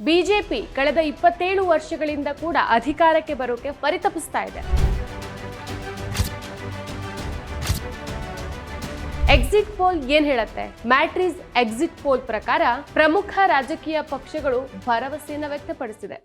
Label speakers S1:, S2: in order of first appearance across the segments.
S1: BJP ಕಳೆದ ಇಪ್ಪತ್ತೇಳು ವರ್ಷಗಳಿಂದ ಕೂಡ ಅಧಿಕಾರಕ್ಕೆ ಬರೋಕೆ ಪರಿತಪಿಸ್ತಾ ಇದೆ. ಎಕ್ಸಿಟ್ ಪೋಲ್ ಏನ್ ಹೇಳುತ್ತೆ? ಮ್ಯಾಟ್ರಿಸ್ ಎಕ್ಸಿಟ್ ಪೋಲ್ ಪ್ರಕಾರ ಪ್ರಮುಖ ರಾಜಕೀಯ ಪಕ್ಷಗಳು ಭರವಸೆಯನ್ನು ವ್ಯಕ್ತಪಡಿಸಿದೆ.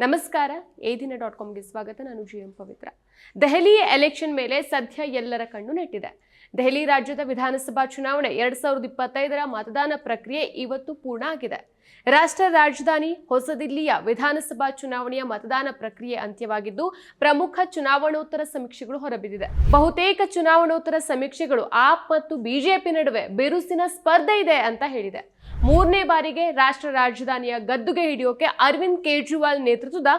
S1: ನಮಸ್ಕಾರ ಏದಿನ ದಿನ ಡಾಟ್ ಕಾಮ್ಗೆ ಸ್ವಾಗತ. ನಾನು G M Pavithra. Delhi election ಮೇಲೆ ಸದ್ಯ ಎಲ್ಲರ ಕಣ್ಣು ನೆಟ್ಟಿದೆ. ದೆಹಲಿ ರಾಜ್ಯದ ವಿಧಾನಸಭಾ ಚುನಾವಣೆ ಎರಡ್ ಸಾವಿರದ ಇಪ್ಪತ್ತೈದರ ಮತದಾನ ಪ್ರಕ್ರಿಯೆ ಇವತ್ತು ಪೂರ್ಣ ಆಗಿದೆ. ರಾಷ್ಟ್ರ ರಾಜಧಾನಿ ಹೊಸದಿಲ್ಲಿಯ ವಿಧಾನಸಭಾ ಚುನಾವಣೆಯ ಮತದಾನ ಪ್ರಕ್ರಿಯೆ ಅಂತ್ಯವಾಗಿದ್ದು, ಪ್ರಮುಖ ಚುನಾವಣೋತ್ತರ ಸಮೀಕ್ಷೆಗಳು ಹೊರಬಿದ್ದಿದೆ. ಬಹುತೇಕ ಚುನಾವಣೋತ್ತರ ಸಮೀಕ್ಷೆಗಳು ಆಪ್ ಮತ್ತು ಬಿಜೆಪಿ ನಡುವೆ ಬಿರುಸಿನ ಸ್ಪರ್ಧೆ ಇದೆ ಅಂತ ಹೇಳಿದೆ. ಮೂರನೇ ಬಾರಿಗೆ ರಾಷ್ಟ್ರ ರಾಜಧಾನಿಯ ಗದ್ದುಗೆ ಹಿಡಿಯೋಕೆ ಅರವಿಂದ್ ಕೇಜ್ರಿವಾಲ್ ನೇತೃತ್ವದ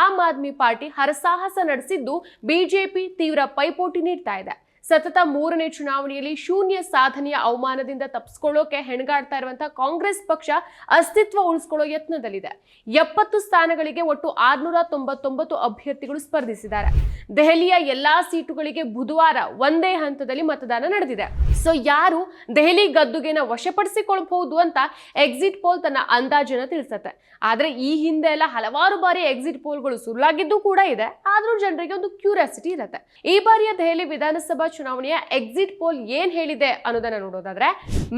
S1: ಆಮ್ ಆದ್ಮಿ ಪಾರ್ಟಿ ಹರಸಾಹಸ ನಡೆಸಿದ್ದು, ಬಿಜೆಪಿ ತೀವ್ರ ಪೈಪೋಟಿ ನೀಡ್ತಾ ಇದೆ. ಸತತ ಮೂರನೇ ಚುನಾವಣೆಯಲ್ಲಿ ಶೂನ್ಯ ಸಾಧನೆಯ ಅವಮಾನದಿಂದ ತಪ್ಪಿಸ್ಕೊಳ್ಳೋಕೆ ಹೆಣಗಾಡ್ತಾ ಇರುವಂತಹ ಕಾಂಗ್ರೆಸ್ ಪಕ್ಷ ಅಸ್ತಿತ್ವ ಉಳಿಸ್ಕೊಳ್ಳೋ ಯತ್ನದಲ್ಲಿದೆ. ಎಪ್ಪತ್ತು ಸ್ಥಾನಗಳಿಗೆ ಒಟ್ಟು ಆರ್ನೂರ ತೊಂಬತ್ತೊಂಬತ್ತು ಅಭ್ಯರ್ಥಿಗಳು ಸ್ಪರ್ಧಿಸಿದ್ದಾರೆ. ದೆಹಲಿಯ ಎಲ್ಲಾ ಸೀಟುಗಳಿಗೆ ಬುಧವಾರ ಒಂದೇ ಹಂತದಲ್ಲಿ ಮತದಾನ ನಡೆದಿದೆ. ಸೊ ಯಾರು ದೆಹಲಿ ಗದ್ದುಗೆನ ವಶಪಡಿಸಿಕೊಳ್ಳಬಹುದು ಅಂತ ಎಕ್ಸಿಟ್ ಪೋಲ್ ತನ್ನ ಅಂದಾಜನ್ನ ತಿಳಿಸುತ್ತೆ. ಆದ್ರೆ ಈ ಹಿಂದೆ ಎಲ್ಲ ಹಲವಾರು ಬಾರಿ ಎಕ್ಸಿಟ್ ಪೋಲ್ಗಳು ಸುಳ್ಳಾಗಿದ್ದು ಕೂಡ ಇದೆ. ಆದ್ರೂ ಜನರಿಗೆ ಒಂದು ಕ್ಯೂರಿಯಾಸಿಟಿ ಇರುತ್ತೆ. ಈ ಬಾರಿಯ ದೆಹಲಿ ವಿಧಾನಸಭಾ ಚುನಾವಣೆಯ ಎಕ್ಸಿಟ್ ಪೋಲ್ ಏನ್ ಹೇಳಿದೆ ಅನ್ನೋದನ್ನ ನೋಡೋದಾದ್ರೆ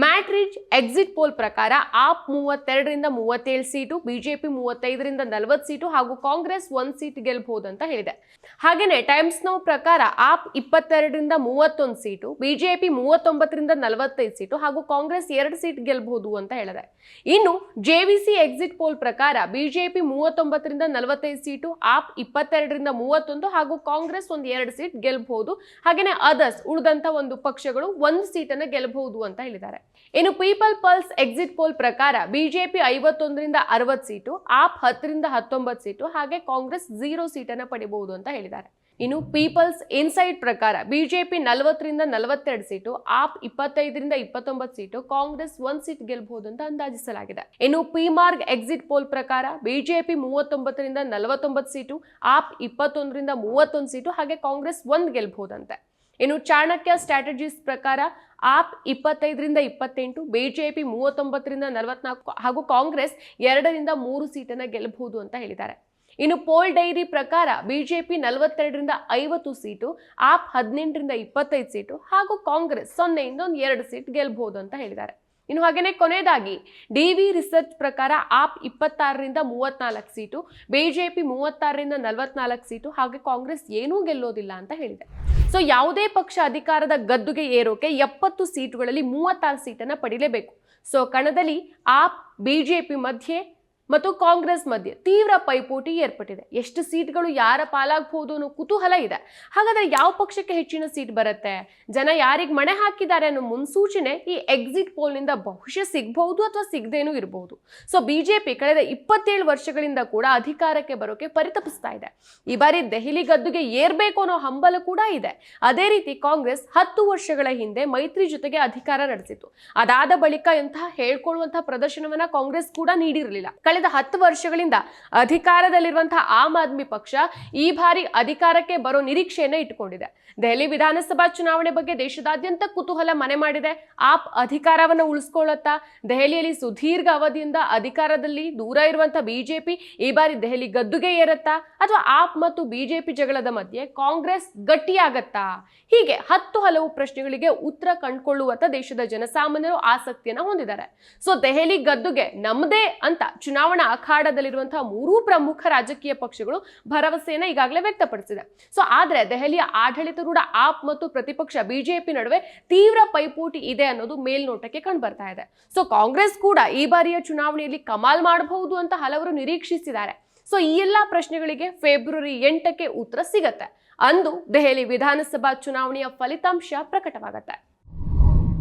S1: ಮ್ಯಾಟ್ರಿಜ್ ಎಕ್ಸಿಟ್ ಪೋಲ್ ಪ್ರಕಾರ ಆಪ್ ಮೂವತ್ತೆರಡರಿಂದ ಮೂವತ್ತೇಳು ಸೀಟು ಬಿಜೆಪಿ ಮೂವತ್ತೈದರಿಂದ ನಲವತ್ತು ಸೀಟು ಹಾಗೂ ಕಾಂಗ್ರೆಸ್ ಒಂದ್ ಸೀಟ್ ಗೆಲ್ಬಹುದು ಅಂತ ಹೇಳಿದೆ. ಹಾಗೇನೆ ಟೈಮ್ಸ್ ನೌ ಪ್ರಕಾರ ಆಪ್ ಇಪ್ಪತ್ತೆರಡರಿಂದ ಮೂವತ್ತೊಂದು ಸೀಟು ಬಿಜೆಪಿ ಮೂವತ್ತೊಂಬತ್ತರಿಂದ ನಲವತ್ತೈದು ಸೀಟು ಹಾಗೂ ಕಾಂಗ್ರೆಸ್ ಎರಡು ಸೀಟ್ ಗೆಲ್ಬಹುದು ಅಂತ ಹೇಳಿದೆ. ಇನ್ನು ಜೆವಿಸಿ ಎಕ್ಸಿಟ್ ಪೋಲ್ ಪ್ರಕಾರ ಬಿಜೆಪಿ ಮೂವತ್ತೊಂಬತ್ತರಿಂದ ನಲವತ್ತೈದು ಸೀಟು, ಆಪ್ ಇಪ್ಪತ್ತೆರಡರಿಂದ ಮೂವತ್ತೊಂದು ಹಾಗೂ ಕಾಂಗ್ರೆಸ್ ಒಂದು ಎರಡು ಸೀಟ್ ಗೆಲ್ಬಹುದು. ಹಾಗೇನೆ ಅದರ್ಸ್ ಉಳಿದಂತ ಒಂದು ಪಕ್ಷಗಳು ಒಂದು ಸೀಟನ್ನು ಗೆಲ್ಲಬಹುದು ಅಂತ ಹೇಳಿದ್ದಾರೆ. ಇನ್ನು ಪೀಪಲ್ ಪಲ್ಸ್ ಎಕ್ಸಿಟ್ ಪೋಲ್ ಪ್ರಕಾರ ಬಿಜೆಪಿ ಐವತ್ತೊಂದರಿಂದ ಅರವತ್ತು ಸೀಟು, ಆಪ್ ಹತ್ತರಿಂದ ಹತ್ತೊಂಬತ್ತು ಸೀಟು, ಹಾಗೆ ಕಾಂಗ್ರೆಸ್ ಝೀರೋ ಸೀಟನ್ನು ಪಡಿಬಹುದು ಅಂತ ಹೇಳಿದ್ದಾರೆ. ಇನ್ನು ಪೀಪಲ್ಸ್ ಇನ್ಸೈಡ್ ಪ್ರಕಾರ ಬಿಜೆಪಿ ನಲವತ್ತರಿಂದ ನಲವತ್ತೆರಡು ಸೀಟು, ಆಪ್ ಇಪ್ಪತ್ತೈದರಿಂದ ಇಪ್ಪತ್ತೊಂಬತ್ತು ಸೀಟು, ಕಾಂಗ್ರೆಸ್ ಒಂದ್ ಸೀಟ್ ಗೆಲ್ಲಬಹುದು ಅಂತ ಅಂದಾಜಿಸಲಾಗಿದೆ. ಇನ್ನು ಪಿಮಾರ್ಗ್ ಎಕ್ಸಿಟ್ ಪೋಲ್ ಪ್ರಕಾರ ಬಿಜೆಪಿ ಮೂವತ್ತೊಂಬತ್ತರಿಂದ ನಲವತ್ತೊಂಬತ್ತು ಸೀಟು, ಆಪ್ ಇಪ್ಪತ್ತೊಂದರಿಂದ ಮೂವತ್ತೊಂದು ಸೀಟು, ಹಾಗೆ ಕಾಂಗ್ರೆಸ್ ಒಂದ್ ಗೆಲ್ಬಹುದಂತೆ. ಇನ್ನು ಚಾಣಕ್ಯ ಸ್ಟ್ರಾಟಜೀಸ್ ಪ್ರಕಾರ ಆಪ್ ಇಪ್ಪತ್ತೈದರಿಂದ ಇಪ್ಪತ್ತೆಂಟು, ಬಿಜೆಪಿ ಮೂವತ್ತೊಂಬತ್ತರಿಂದ ನಲವತ್ನಾಲ್ಕು ಹಾಗೂ ಕಾಂಗ್ರೆಸ್ ಎರಡರಿಂದ ಮೂರು ಸೀಟನ್ನು ಗೆಲ್ಲಬಹುದು ಅಂತ ಹೇಳಿದ್ದಾರೆ. ಇನ್ನು ಪೋಲ್ ಡೈರಿ ಪ್ರಕಾರ ಬಿಜೆಪಿ ನಲವತ್ತೆರಡರಿಂದ ಐವತ್ತು ಸೀಟು, ಆಪ್ ಹದಿನೆಂಟರಿಂದ ಇಪ್ಪತ್ತೈದು ಸೀಟು ಹಾಗೂ ಕಾಂಗ್ರೆಸ್ ಸೊನ್ನೆಯಿಂದ ಒಂದು ಎರಡು ಸೀಟ್ ಗೆಲ್ಲಬಹುದು ಅಂತ ಹೇಳಿದ್ದಾರೆ. ಇನ್ನು ಹಾಗೇನೆ ಕೊನೆಯದಾಗಿ ಡಿ ವಿ ರಿಸರ್ಚ್ ಪ್ರಕಾರ ಆಪ್ ಇಪ್ಪತ್ತಾರರಿಂದ ಮೂವತ್ನಾಲ್ಕು ಸೀಟು, ಬಿಜೆಪಿ ಮೂವತ್ತಾರರಿಂದ ನಲವತ್ನಾಲ್ಕು ಸೀಟು, ಹಾಗೆ ಕಾಂಗ್ರೆಸ್ ಏನೂ ಗೆಲ್ಲೋದಿಲ್ಲ ಅಂತ ಹೇಳಿದೆ. ಸೊ ಯಾವುದೇ ಪಕ್ಷ ಅಧಿಕಾರದ ಗದ್ದುಗೆ ಏರೋಕೆ ಎಪ್ಪತ್ತು ಸೀಟುಗಳಲ್ಲಿ ಮೂವತ್ತಾರು ಸೀಟನ್ನು ಪಡಿಲೇಬೇಕು. ಸೊ ಕಣದಲ್ಲಿ ಆಪ್, ಬಿಜೆಪಿ ಮಧ್ಯೆ ಮತ್ತು ಕಾಂಗ್ರೆಸ್ ಮಧ್ಯೆ ತೀವ್ರ ಪೈಪೋಟಿ ಏರ್ಪಟ್ಟಿದೆ. ಎಷ್ಟು ಸೀಟ್ಗಳು ಯಾರ ಪಾಲಾಗಬಹುದು ಅನ್ನೋ ಕುತೂಹಲ ಇದೆ. ಹಾಗಾದ್ರೆ ಯಾವ ಪಕ್ಷಕ್ಕೆ ಹೆಚ್ಚಿನ ಸೀಟ್ ಬರುತ್ತೆ? ಜನ ಯಾರಿಗೆ ಮಣೆ ಹಾಕಿದ್ದಾರೆ ಅನ್ನೋ ಮುನ್ಸೂಚನೆ ಈ ಎಕ್ಸಿಟ್ ಪೋಲ್ನಿಂದ ಬಹುಶಃ ಸಿಗಬಹುದು ಅಥವಾ ಸಿಗದೇನೂ ಇರಬಹುದು ಸೊ ಬಿಜೆಪಿ ಕಳೆದ ಇಪ್ಪತ್ತೇಳು ವರ್ಷಗಳಿಂದ ಕೂಡ ಅಧಿಕಾರಕ್ಕೆ ಬರೋಕೆ ಪರಿತಪಿಸ್ತಾ ಇದೆ. ಈ ಬಾರಿ ದೆಹಲಿ ಗದ್ದುಗೆ ಏರ್ಬೇಕು ಅನ್ನೋ ಹಂಬಲ ಕೂಡ ಇದೆ. ಅದೇ ರೀತಿ ಕಾಂಗ್ರೆಸ್ ಹತ್ತು ವರ್ಷಗಳ ಹಿಂದೆ ಮೈತ್ರಿ ಜೊತೆಗೆ ಅಧಿಕಾರ ನಡೆಸಿತು ಅದಾದ ಬಳಿಕ ಇಂತಹ ಹೇಳ್ಕೊಳ್ಳುವಂತಹ ಪ್ರದರ್ಶನವನ್ನ ಕಾಂಗ್ರೆಸ್ ಕೂಡ ನೀಡಿರಲಿಲ್ಲ. ಕಳೆದ ಹತ್ತು ವರ್ಷಗಳಿಂದ ಅಧಿಕಾರದಲ್ಲಿರುವಂತಹ ಆಮ್ ಆದ್ಮಿ ಪಕ್ಷ ಈ ಬಾರಿ ಅಧಿಕಾರಕ್ಕೆ ಬರೋ ನಿರೀಕ್ಷೆಯನ್ನ ಇಟ್ಟುಕೊಂಡಿದೆ. ದೆಹಲಿ ವಿಧಾನಸಭಾ ಚುನಾವಣೆ ಬಗ್ಗೆ ದೇಶದಾದ್ಯಂತ ಕುತೂಹಲ ಮನೆ ಮಾಡಿದೆ. ಆಪ್ ಅಧಿಕಾರವನ್ನ ಉಳಿಸ್ಕೊಳ್ಳುತ್ತಾ ದೆಹಲಿಯಲ್ಲಿ ಸುದೀರ್ಘ ಅವಧಿಯಿಂದ ಅಧಿಕಾರದಲ್ಲಿ ದೂರ ಇರುವಂತಹ ಬಿಜೆಪಿ ಈ ಬಾರಿ ದೆಹಲಿ ಗದ್ದುಗೆ ಏರುತ್ತಾ ಅಥವಾ ಆಪ್ ಮತ್ತು ಬಿಜೆಪಿ ಜಗಳದ ಮಧ್ಯೆ ಕಾಂಗ್ರೆಸ್ ಗಟ್ಟಿಯಾಗತ್ತಾ? ಹೀಗೆ ಹತ್ತು ಹಲವು ಪ್ರಶ್ನೆಗಳಿಗೆ ಉತ್ತರ ಕಂಡುಕೊಳ್ಳುವತ್ತ ದೇಶದ ಜನಸಾಮಾನ್ಯರು ಆಸಕ್ತಿಯನ್ನ ಹೊಂದಿದ್ದಾರೆ. ಸೊ ದೆಹಲಿ ಗದ್ದುಗೆ ನಮ್ಮದೇ ಅಂತ ಚುನಾವಣಾ ಅಖಾಡದಲ್ಲಿರುವಂತಹ ಮೂರೂ ಪ್ರಮುಖ ರಾಜಕೀಯ ಪಕ್ಷಗಳು ಭರವಸೆಯನ್ನು ಈಗಾಗಲೇ ವ್ಯಕ್ತಪಡಿಸಿದೆ. ಸೊ ಆದ್ರೆ ದೆಹಲಿಯ ಆಡಳಿತಾರೂಢ ಆಪ್ ಮತ್ತು ಪ್ರತಿಪಕ್ಷ ಬಿಜೆಪಿ ನಡುವೆ ತೀವ್ರ ಪೈಪೋಟಿ ಇದೆ ಅನ್ನೋದು ಮೇಲ್ನೋಟಕ್ಕೆ ಕಂಡು ಬರ್ತಾ ಇದೆ. ಸೊ ಕಾಂಗ್ರೆಸ್ ಕೂಡ ಈ ಬಾರಿಯ ಚುನಾವಣೆಯಲ್ಲಿ ಕಮಾಲ್ ಮಾಡಬಹುದು ಅಂತ ಹಲವರು ನಿರೀಕ್ಷಿಸಿದ್ದಾರೆ. ಸೊ ಈ ಎಲ್ಲ ಪ್ರಶ್ನೆಗಳಿಗೆ ಫೆಬ್ರವರಿ ಎಂಟಕ್ಕೆ ಉತ್ತರ ಸಿಗತ್ತೆ. ಅಂದು ದೆಹಲಿ ವಿಧಾನಸಭಾ ಚುನಾವಣೆಯ ಫಲಿತಾಂಶ ಪ್ರಕಟವಾಗತ್ತೆ.